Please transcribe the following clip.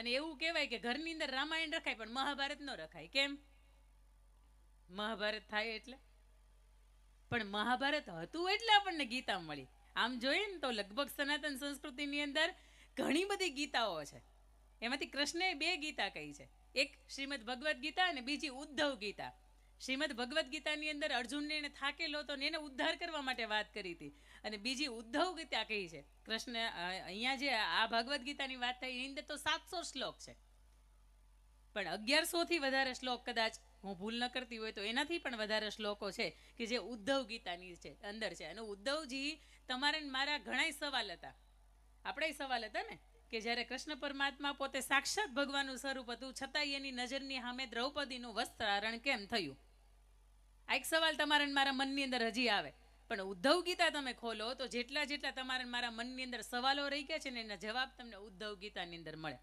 અને એવું કહેવાય કે ઘરની અંદર રામાયણ રખાય, પણ મહાભારત ન રખાય. કેમ? મહાભારત થાય એટલે? પણ મહાભારત હતું એટલે આપણને ગીતા મળી. આમ જોઈએ ને તો લગભગ સનાતન સંસ્કૃતિની અંદર ઘણી બધી ગીતાઓ છે. એમાંથી કૃષ્ણએ બે ગીતા કહી છે. એક શ્રીમદ ભગવદ્ ગીતા અને બીજી ઉદ્ધવ ગીતા. શ્રીમદ ભગવદ્ ગીતાની અંદર અર્જુનને એને થાકેલો હતો ને એને ઉદ્ધાર કરવા માટે વાત કરી હતી. અને બીજી ઉદ્ધવ ગીતા કહી છે. કૃષ્ણ અહીંયા જે આ ભગવદ્ ગીતાની વાત થઈ, એની અંદર તો સાતસો શ્લોક છે. પણ અગિયારસો થી વધારે શ્લોક કદાચ હું ભૂલ ન કરતી હોય તો એનાથી પણ વધારે શ્લોકો છે કે જે ઉદ્ધવ ગીતાની છે, અંદર છે. અને ઉદ્ધવજી તમારે મારા ઘણાય સવાલ હતા. આપણે સવાલ હતા ને? કે જ્યારે કૃષ્ણ પરમાત્મા પોતે સાક્ષાત ભગવાનનું સ્વરૂપ હતું, છતાંય એની નજરની સામે દ્રૌપદીનું વસ્ત્રારણ કેમ થયું? આ એક સવાલ તમારા મારા મનની અંદર હજી આવે. પણ ઉદ્ધવ ગીતા તમે ખોલો તો જેટલા જેટલા તમારા મારા મનની અંદર સવાલો રહી ગયા છે ને એના જવાબ તમને ઉદ્ધવ ગીતાની અંદર મળે.